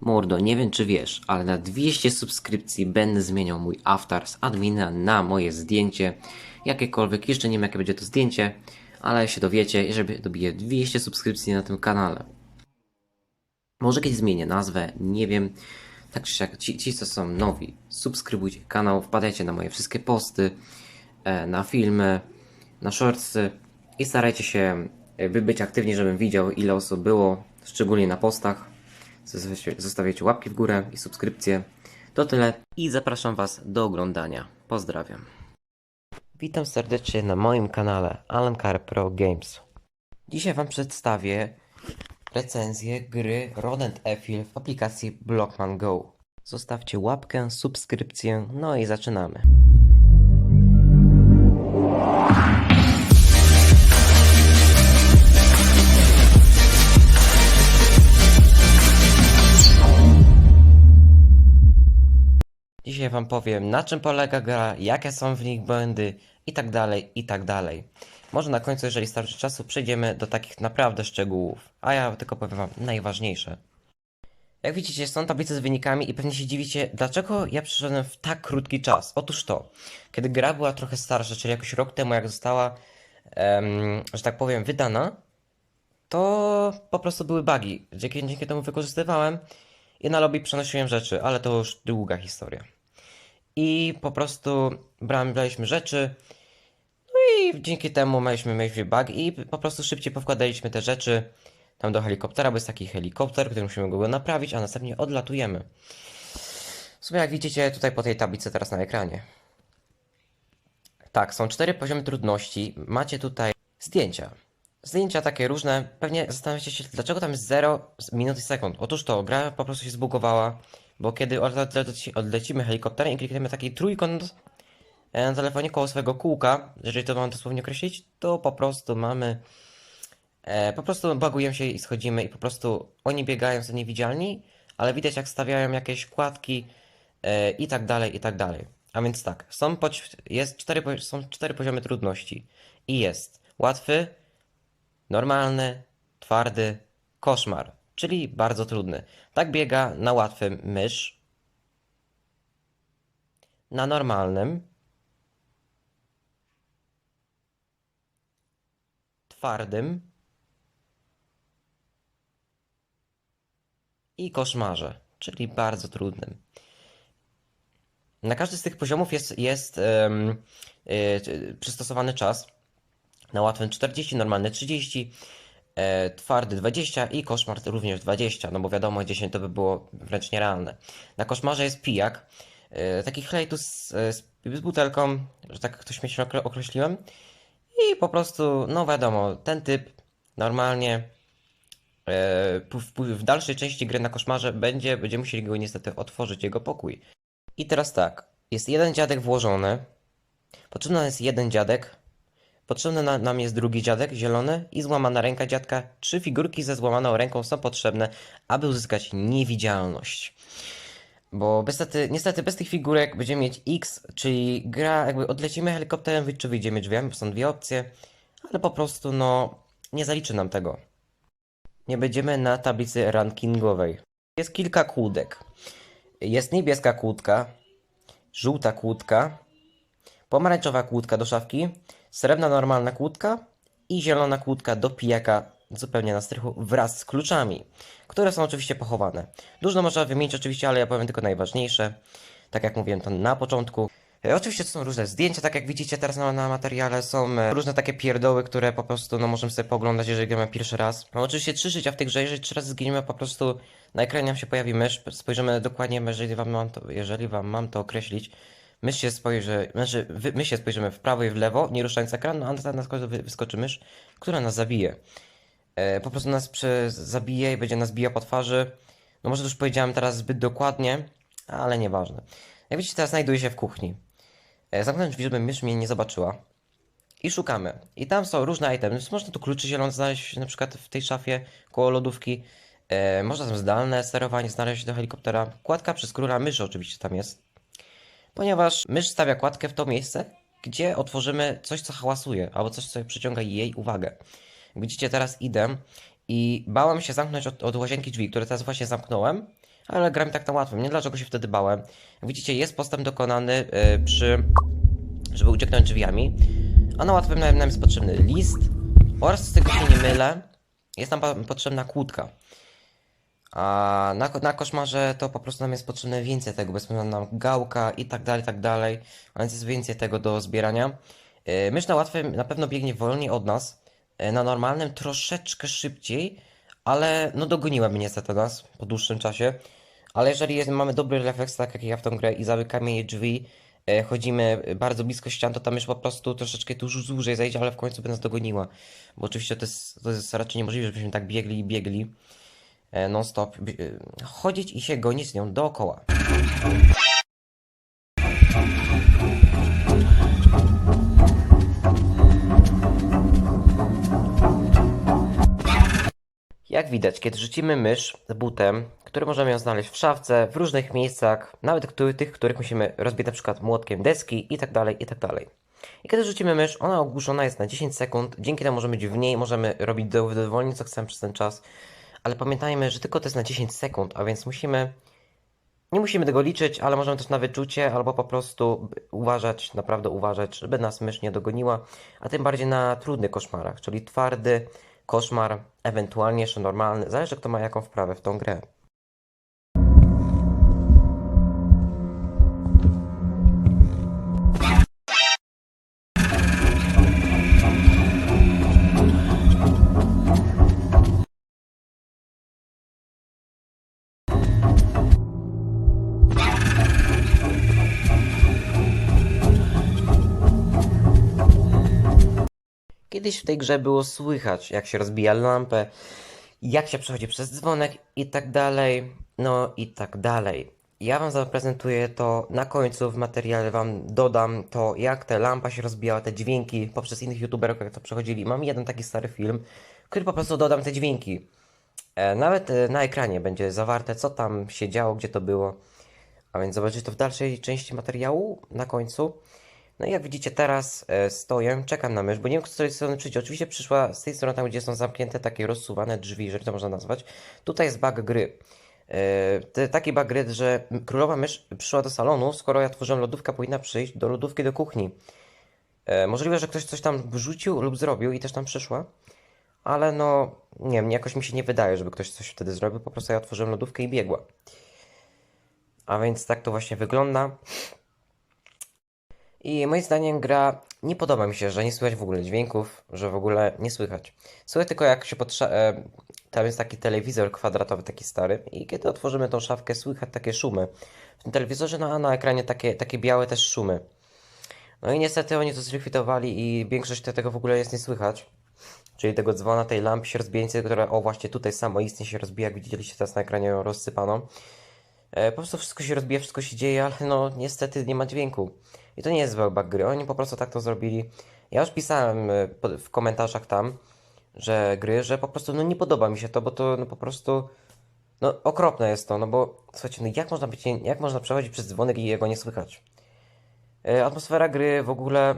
Mordo, nie wiem czy wiesz, ale na 200 subskrypcji będę zmieniał mój avatar z admina na moje zdjęcie. Jakiekolwiek, jeszcze nie wiem jakie będzie to zdjęcie, ale się dowiecie, jeżeli dobiję 200 subskrypcji na tym kanale. Może kiedyś zmienię nazwę, nie wiem. Tak czy siak, ci, ci co są nowi, subskrybujcie kanał, wpadajcie na moje wszystkie posty, e, na filmy, na shortsy i starajcie się e, wy być aktywni, żebym widział ile osób było, szczególnie na postach. Zostawiacie- łapki w górę i subskrypcje. To tyle i zapraszam Was do oglądania. Pozdrawiam. Witam serdecznie na moim kanale Alan Carr Pro Games. Dzisiaj Wam przedstawię recenzję gry Rodent Effil w aplikacji Blockman Go. Zostawcie łapkę, subskrypcję, no i zaczynamy. Dzisiaj Wam powiem, na czym polega gra, jakie są w nich błędy i tak dalej, i tak dalej. Może na końcu, jeżeli starczy czasu, przejdziemy do takich naprawdę szczegółów, a ja tylko powiem Wam najważniejsze. Jak widzicie, są tablice z wynikami i pewnie się dziwicie, dlaczego ja przyszedłem w tak krótki czas. Otóż to, kiedy gra była trochę starsza, czyli jakoś rok temu, jak została, em, że tak powiem, wydana, to po prostu były bugi. Dzięki, dzięki temu wykorzystywałem i na lobby przenosiłem rzeczy, ale to już długa historia. I po prostu braliśmy rzeczy, no i dzięki temu mieliśmy, mieliśmy bug i po prostu szybciej powkładaliśmy te rzeczy tam do helikoptera, bo jest taki helikopter, który musimy go naprawić, a następnie odlatujemy. W sumie jak widzicie tutaj po tej tablicy teraz na ekranie. Tak, są cztery poziomy trudności. Macie tutaj zdjęcia. Zdjęcia takie różne. Pewnie zastanawiacie się, dlaczego tam jest 0 minut i sekund. Otóż to, gra po prostu się zbugowała, bo kiedy odleci- odlecimy helikopterem i klikniemy taki trójkąt e, na telefonie koło swojego kółka, jeżeli to mam dosłownie określić, to po prostu mamy. E, po prostu bagujemy się i schodzimy, i po prostu oni biegają są niewidzialni, ale widać jak stawiają jakieś kładki e, i tak dalej, i tak dalej. A więc tak, są, poć- jest cztery, są cztery poziomy trudności i jest łatwy, normalny, twardy, koszmar, czyli bardzo trudny. Tak biega na łatwym mysz, na normalnym, twardym i koszmarze, czyli bardzo trudnym. Na każdy z tych poziomów jest, jest em, y, przystosowany czas. Na łatwym 40, normalny 30, e, twardy 20 i koszmar również 20, no bo wiadomo, 10 to by było wręcz nierealne. Na koszmarze jest pijak, e, taki chlejtus z, z, z butelką, że tak to śmiesznie okre- określiłem. I po prostu, no wiadomo, ten typ normalnie e, w, w, w dalszej części gry na koszmarze będzie, będziemy musieli go niestety otworzyć, jego pokój. I teraz tak, jest jeden dziadek włożony, potrzebny jest jeden dziadek, potrzebny na, nam jest drugi dziadek, zielony i złamana ręka dziadka. Trzy figurki ze złamaną ręką są potrzebne, aby uzyskać niewidzialność. Bo niestety, niestety bez tych figurek będziemy mieć X, czyli gra jakby odlecimy helikopterem, czy wyjdziemy drzwiami, są dwie opcje, ale po prostu no nie zaliczy nam tego. Nie będziemy na tablicy rankingowej. Jest kilka kłódek. Jest niebieska kłódka, żółta kłódka, pomarańczowa kłódka do szafki, srebrna normalna kłódka i zielona kłódka do pijaka zupełnie na strychu wraz z kluczami, które są oczywiście pochowane. Dużo można wymienić oczywiście, ale ja powiem tylko najważniejsze. Tak jak mówiłem to na początku. E, Oczywiście to są różne zdjęcia, tak jak widzicie teraz na, na materiale, są e, różne takie pierdoły, które po prostu no, możemy sobie pooglądać, jeżeli gramy pierwszy raz. No, oczywiście trzy życia w tej grze, jeżeli trzy razy zginiemy, po prostu na ekranie nam się pojawi mysz, spojrzymy dokładnie, jeżeli wam mam to, jeżeli wam mam to określić, mysz się spojrzy, znaczy my się spojrzymy w prawo i w lewo, nie ruszając ekranu, a na, na końcu wy- wyskoczy mysz, która nas zabije. E, po prostu nas zabije i będzie nas bijał po twarzy. No może to już powiedziałem teraz zbyt dokładnie, ale nieważne. Jak widzicie, teraz znajduję się w kuchni. E, zamknąłem drzwi, żeby mysz mnie nie zobaczyła. I szukamy. I tam są różne itemy. Można tu kluczy zielone znaleźć na przykład w tej szafie koło lodówki. E, można tam zdalne sterowanie znaleźć do helikoptera. Kładka przez króla myszy oczywiście tam jest. Ponieważ mysz stawia kładkę w to miejsce, gdzie otworzymy coś, co hałasuje, albo coś, co przyciąga jej uwagę. Widzicie, teraz idę I bałem się zamknąć od, od łazienki drzwi, które teraz właśnie zamknąłem, ale gram tak na łatwym. Nie dlaczego się wtedy bałem. Widzicie, jest postęp dokonany yy, przy, żeby ucieknąć drzwiami. A na łatwym nam jest potrzebny list oraz z tego się nie mylę, jest nam potrzebna kłódka. A na, na koszmarze to po prostu nam jest potrzebne więcej tego, bo jest nam gałka i tak dalej, i tak dalej. Więc jest więcej tego do zbierania. Yy, Mysz na łatwym na pewno biegnie wolniej od nas. Yy, Na normalnym troszeczkę szybciej, ale no dogoniła mnie niestety nas po dłuższym czasie. Ale jeżeli jest, mamy dobry refleks, tak jak ja w tą grę i zamykamy jej drzwi, e, chodzimy bardzo blisko ścian, to tam już po prostu troszeczkę już dłużej zejdzie, ale w końcu by nas dogoniła. Bo oczywiście to jest, to jest raczej niemożliwe, żebyśmy tak biegli i biegli e, non-stop. Bi- e, Chodzić i się gonić z nią dookoła. Jak widać, kiedy rzucimy mysz z butem, który możemy ją znaleźć w szafce, w różnych miejscach, nawet tych, których musimy rozbić na przykład młotkiem deski i tak dalej, i tak. I kiedy rzucimy mysz, ona ogłuszona jest na 10 sekund, dzięki temu możemy być w niej, możemy robić do- dowolnie co chcemy przez ten czas, ale pamiętajmy, że tylko to jest na 10 sekund, a więc musimy, nie musimy tego liczyć, ale możemy też na wyczucie albo po prostu uważać, naprawdę uważać, żeby nas mysz nie dogoniła, a tym bardziej na trudnych koszmarach, czyli twardy, koszmar, ewentualnie jeszcze normalny, zależy kto ma jaką wprawę w tą grę. Kiedyś w tej grze było słychać, jak się rozbija lampę, jak się przechodzi przez dzwonek i tak dalej, no i tak dalej. Ja Wam zaprezentuję to na końcu w materiale, Wam dodam to, jak ta lampa się rozbijała, te dźwięki poprzez innych youtuberów, jak to przechodzili. Mam jeden taki stary film, który po prostu dodam te dźwięki. E, nawet e, na ekranie będzie zawarte, co tam się działo, gdzie to było. A więc zobaczycie to w dalszej części materiału, na końcu. No i jak widzicie teraz e, stoję, czekam na mysz, bo nie wiem, z której strony przyjdzie. Oczywiście przyszła z tej strony, tam gdzie są zamknięte takie rozsuwane drzwi, jeżeli to można nazwać. Tutaj jest bug gry. E, te- taki bug gry, że królowa mysz przyszła do salonu, skoro ja tworzyłem lodówkę, powinna przyjść do lodówki do kuchni. E, możliwe, że ktoś coś tam wrzucił lub zrobił i też tam przyszła. Ale no, nie wiem, jakoś mi się nie wydaje, żeby ktoś coś wtedy zrobił. Po prostu ja otworzyłem lodówkę i biegła. A więc tak to właśnie wygląda. I moim zdaniem gra nie podoba mi się, że nie słychać w ogóle dźwięków, że w ogóle nie słychać. Słychać tylko jak się potrze... e, Tam jest taki telewizor kwadratowy, taki stary i kiedy otworzymy tą szafkę słychać takie szumy. W tym telewizorze no, a na ekranie takie, takie białe też szumy. No i niestety oni to zlikwidowali i większość te- tego w ogóle jest nie słychać. Czyli tego dzwona, tej lampy sierozbieńcy, która o właśnie tutaj samo istnie się rozbija, jak widzieliście teraz na ekranie rozsypaną. E, po prostu wszystko się rozbija, wszystko się dzieje, ale no niestety nie ma dźwięku. I to nie jest bug gry, oni po prostu tak to zrobili. Ja już pisałem po- w komentarzach tam, że gry, że po prostu no nie podoba mi się to, bo to no po prostu no okropne jest to, no bo słuchajcie, no jak można być, jak można przechodzić przez dzwonek i jego nie słychać? E, Atmosfera gry w ogóle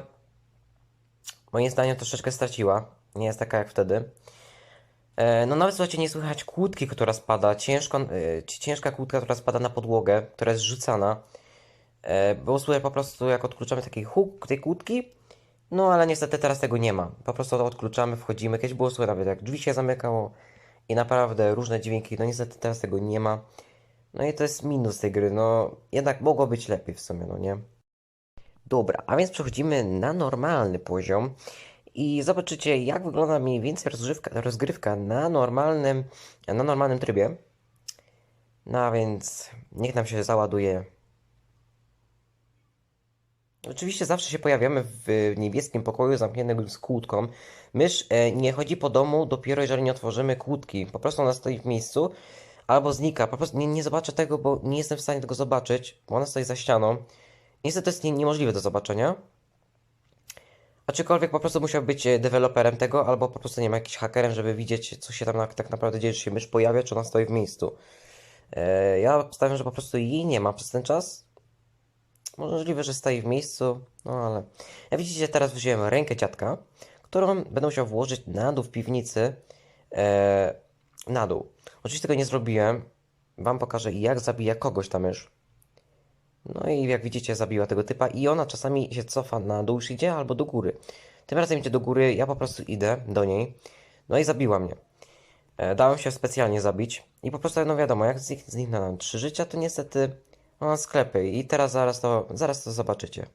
moim zdaniem troszeczkę straciła. Nie jest taka jak wtedy. E, No nawet słuchajcie, nie słychać kłódki, która spada, ciężko, ciężka kłódka, która spada na podłogę, która jest rzucana. E, Było słychać po prostu, jak odkluczamy taki huk tej kłódki, no ale niestety teraz tego nie ma. Po prostu to odkluczamy, wchodzimy. Kiedyś było słychać nawet jak drzwi się zamykało i naprawdę różne dźwięki, no niestety teraz tego nie ma. No i to jest minus tej gry, no jednak mogło być lepiej w sumie, no nie? Dobra, a więc przechodzimy na normalny poziom i zobaczycie, jak wygląda mniej więcej rozgrzewka, rozgrywka na normalnym, na normalnym trybie. No a więc niech nam się załaduje. Oczywiście zawsze się pojawiamy w niebieskim pokoju zamkniętym z kłódką. Mysz e, nie chodzi po domu dopiero jeżeli nie otworzymy kłódki. Po prostu ona stoi w miejscu albo znika. Po prostu nie, nie zobaczę tego, bo nie jestem w stanie tego zobaczyć, bo ona stoi za ścianą. Niestety to jest nie, niemożliwe do zobaczenia. Aczkolwiek po prostu musiał być e, deweloperem tego, albo po prostu nie ma jakiś hakerem, żeby widzieć, co się tam na, tak naprawdę dzieje, czy się mysz pojawia, czy ona stoi w miejscu. E, ja obstawiam, że po prostu jej nie ma przez ten czas. Możliwe, że stoi w miejscu, no ale. Jak widzicie, teraz wziąłem rękę dziadka, którą będę musiał włożyć na dół w piwnicy, e, na dół. Oczywiście tego nie zrobiłem. Wam pokażę jak zabija kogoś ta mysz. No i jak widzicie zabiła tego typa i ona czasami się cofa na dół, już idzie albo do góry. Tym razem idzie do góry, ja po prostu idę do niej. No i zabiła mnie. E, dałem się specjalnie zabić i po prostu no wiadomo, jak znik- zniknę nam trzy życia, to niestety sklepy i teraz zaraz to, zaraz to zobaczycie.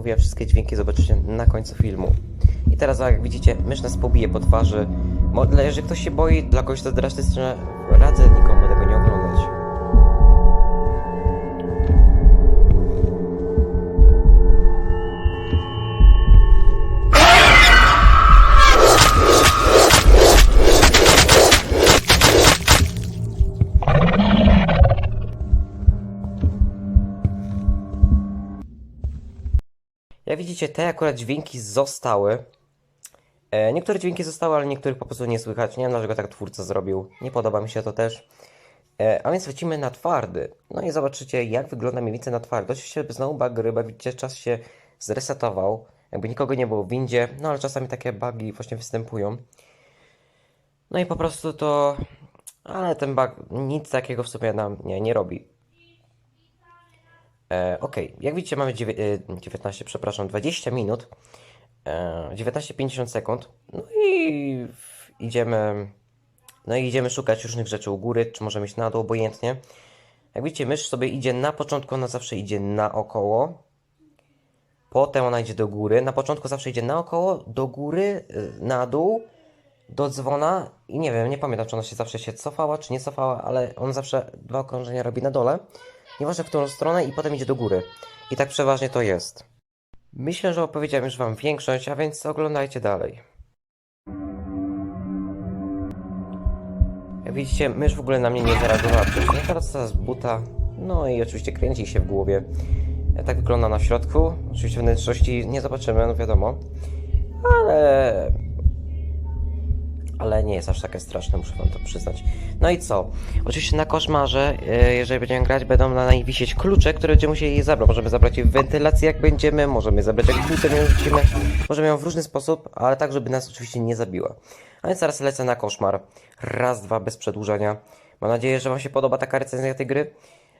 Mówiłem, wszystkie dźwięki zobaczycie na końcu filmu. I teraz jak widzicie, mysz nas pobije po twarzy. Jeżeli ktoś się boi, dla kogoś to drastyczne, radzę nikomu te akurat dźwięki zostały. E, niektóre dźwięki zostały, ale niektórych po prostu nie słychać. Nie wiem, dlaczego tak twórca zrobił. Nie podoba mi się to też. E, a więc lecimy na twardy. No i zobaczycie, jak wygląda mniej więcej na twardy. Oczywiście znowu bug ryba, widzicie, czas się zresetował. Jakby nikogo nie było w windzie, no ale czasami takie bugi właśnie występują. No i po prostu to... Ale ten bug nic takiego w sumie nam nie, nie robi. E, ok, jak widzicie mamy dziewię- e, 19, przepraszam, 20 minut, e, 19-50 sekund, no i idziemy, no i idziemy szukać różnych rzeczy u góry, czy możemy iść na dół, obojętnie. Jak widzicie, mysz sobie idzie na początku, ona zawsze idzie naokoło, potem ona idzie do góry, na początku zawsze idzie naokoło, do góry, na dół, do dzwona i nie wiem, nie pamiętam, czy ona się zawsze się cofała, czy nie cofała, ale on zawsze dwa okrążenia robi na dole. Nieważne w którą stronę i potem idzie do góry. I tak przeważnie to jest. Myślę, że opowiedziałem już wam większość, a więc oglądajcie dalej. Jak widzicie, mysz w ogóle na mnie nie zareagowała wcześniej, teraz z buta. No i oczywiście kręci się w głowie. E, Tak wygląda na środku. Oczywiście wnętrzności nie zobaczymy, no wiadomo. Ale ale nie jest aż takie straszne, muszę wam to przyznać. No i co? Oczywiście na koszmarze, e, jeżeli będziemy grać, będą na niej wisieć klucze, które będziemy musieli jej zabrać. Możemy zabrać jej w wentylacji, jak będziemy, możemy zabrać jak ją rzucimy, możemy ją w różny sposób, ale tak, żeby nas oczywiście nie zabiła. A więc teraz lecę na koszmar. Raz, dwa, bez przedłużania. Mam nadzieję, że wam się podoba taka recenzja tej gry,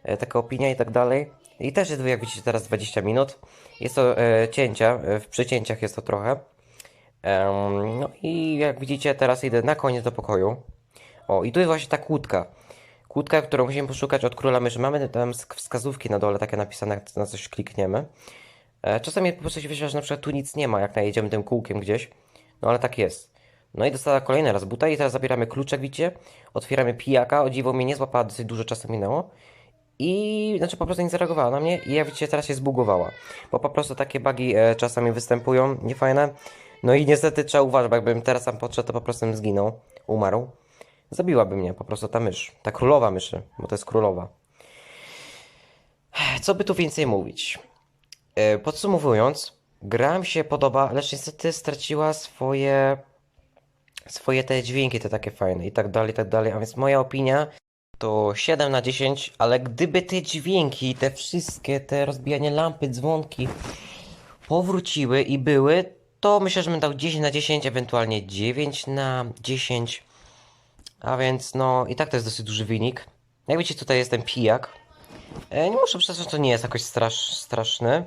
e, taka opinia i tak dalej. I też jest, jak widzicie, teraz 20 minut. Jest to e, cięcia, e, w przycięciach jest to trochę. Em, no i jak widzicie, teraz idę na koniec do pokoju. O, i tu jest właśnie ta kłódka. Kłódka, którą musimy poszukać od króla myszy. Mamy tam sk- wskazówki na dole, takie napisane, jak na coś klikniemy. E, czasami po prostu się wyświetla, że na przykład tu nic nie ma, jak najedziemy tym kółkiem gdzieś. No ale tak jest. No i dostała kolejny raz buta i teraz zabieramy kluczek, widzicie? Otwieramy pijaka. O dziwo mnie nie złapała, dosyć dużo czasu minęło. I znaczy po prostu nie zareagowała na mnie i jak widzicie teraz się zbugowała. Bo po prostu takie bugi e, czasami występują, niefajne. No i niestety trzeba uważać, bo jakbym teraz sam podszedł, to po prostu bym zginął, umarł. Zabiłaby mnie po prostu ta mysz, ta królowa myszy, bo to jest królowa. Co by tu więcej mówić? E, Podsumowując, gra mi się podoba, lecz niestety straciła swoje swoje te dźwięki, te takie fajne i tak dalej, i tak dalej. A więc moja opinia to 7 na 10, ale gdyby te dźwięki, te wszystkie, te rozbijanie lampy, dzwonki powróciły i były, to myślę, że bym dał 10 na 10, ewentualnie 9 na 10. A więc no i tak to jest dosyć duży wynik. Jak widzicie, tutaj jest ten pijak. E, nie muszę przyznać, że to nie jest jakoś strasz, straszny.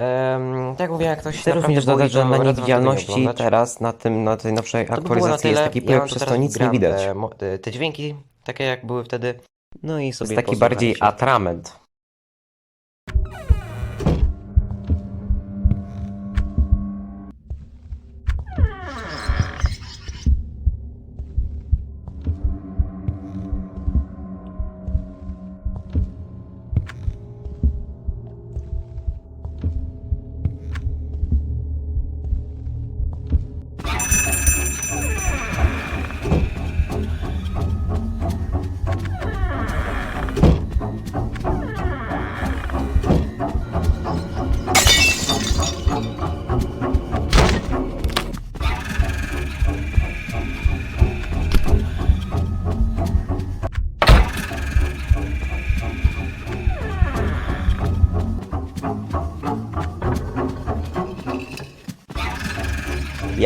Em, tak jak mówiłem, jak ktoś Chcę również dodać, że na niewidzialności teraz na tym, na tej nowszej To by było na aktualizacji jest taki Ja projekt, wam przez to nic nie widać. Te, te, dźwięki, takie jak były wtedy. No i sobie jest taki bardziej atrament.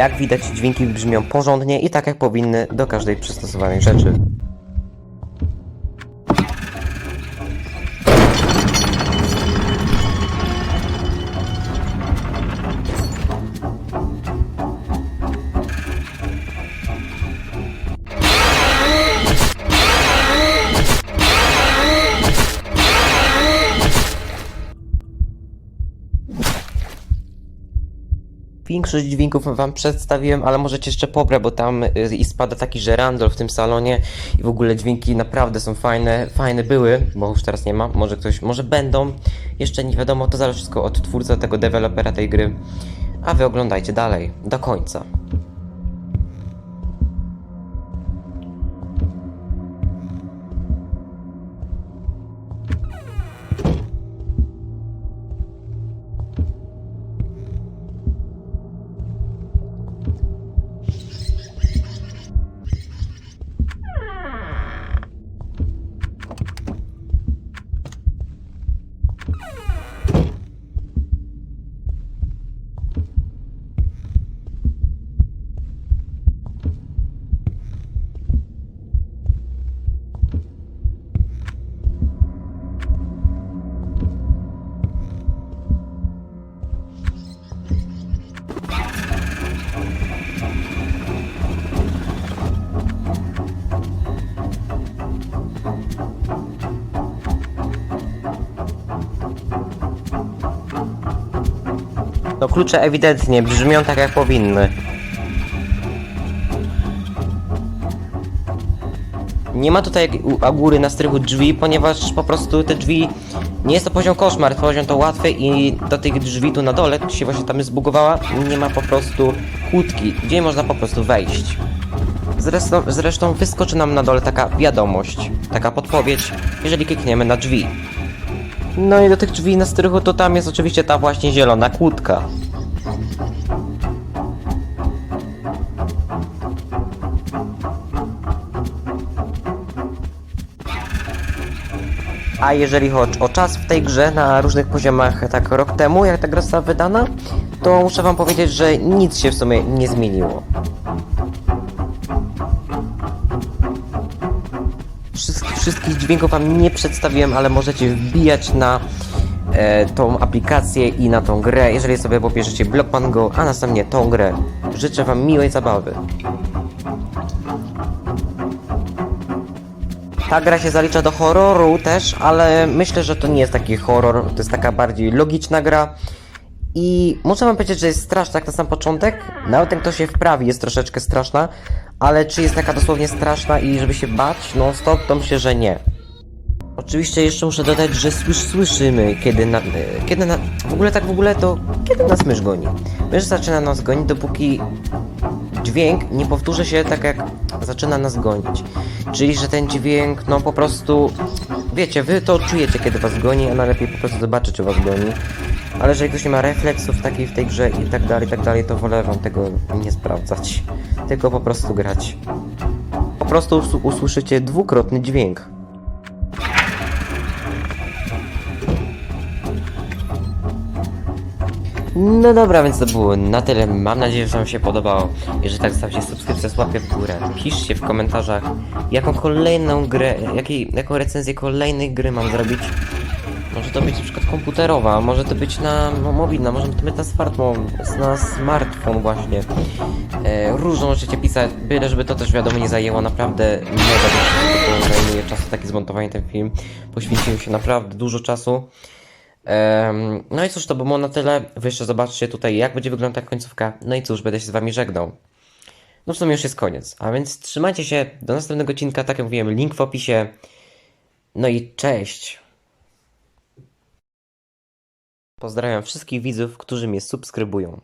Jak widać, dźwięki brzmią porządnie i tak jak powinny do każdej przystosowanej rzeczy. Większość dźwięków wam przedstawiłem, ale możecie jeszcze pobrać, bo tam y, i spada taki żerandol w tym salonie i w ogóle dźwięki naprawdę są fajne, fajne były, bo już teraz nie ma, może ktoś, może będą, jeszcze nie wiadomo, to zależy wszystko od twórcy, tego dewelopera tej gry, a wy oglądajcie dalej, do końca. Klucze ewidentnie brzmią tak jak powinny. Nie ma tutaj góry na strychu drzwi, ponieważ po prostu te drzwi nie jest to poziom koszmar, poziom to łatwy i do tych drzwi tu na dole, która się właśnie tam zbugowała, nie ma po prostu kłódki, gdzie można po prostu wejść. Zresztą, zresztą wyskoczy nam na dole taka wiadomość, taka podpowiedź, jeżeli klikniemy na drzwi. No i do tych drzwi na strychu to tam jest oczywiście ta właśnie zielona kłódka. A jeżeli chodzi o czas w tej grze na różnych poziomach, tak rok temu, jak ta gra została wydana, to muszę wam powiedzieć, że nic się w sumie nie zmieniło. Wszystkich, dźwięków wam nie przedstawiłem, ale możecie wbijać na e, tą aplikację i na tą grę, jeżeli sobie pobierzecie Blockman Go, a następnie tą grę. Życzę wam miłej zabawy. Ta gra się zalicza do horroru też, ale myślę, że to nie jest taki horror, to jest taka bardziej logiczna gra. I muszę wam powiedzieć, że jest straszna jak na sam początek. Nawet jak to się wprawi, jest troszeczkę straszna, ale czy jest taka dosłownie straszna i żeby się bać non stop, to myślę, że nie. Oczywiście jeszcze muszę dodać, że słysz, słyszymy, kiedy na, kiedy na... W ogóle tak w ogóle to... Kiedy nas mysz goni? Mysz zaczyna nas gonić, dopóki dźwięk nie powtórzy się tak jak zaczyna nas gonić. Czyli, że ten dźwięk, no po prostu... Wiecie, wy to czujecie, kiedy was goni, a najlepiej po prostu zobaczyć, czy was goni. Ale jeżeli ktoś nie ma refleksów takiej w tej grze i tak dalej, i tak dalej, to wolę wam tego nie sprawdzać. Tylko po prostu grać. Po prostu us- usłyszycie dwukrotny dźwięk. No dobra, więc to było na tyle. Mam nadzieję, że Wam się podobało. Jeżeli tak, zostawcie subskrypcję, łapkę w górę. Piszcie w komentarzach, jaką kolejną grę, jakiej, jaką recenzję kolejnej gry mam zrobić. Może to być na przykład komputerowa, może to być na no, mobilna, może to być na smartfon, na smartfon właśnie. E, różną możecie pisać, byle żeby to też wiadomo nie zajęło naprawdę mega dużo to zajmuje czasu takie zmontowanie ten film. Poświęciłem się naprawdę dużo czasu. Em, no i cóż, to było na tyle. Wy jeszcze zobaczcie tutaj, jak będzie wyglądać końcówka. No i cóż, będę się z wami żegnał. No w sumie już jest koniec. A więc trzymajcie się. Do następnego odcinka. Tak jak mówiłem, link w opisie. No i cześć. Pozdrawiam wszystkich widzów, którzy mnie subskrybują.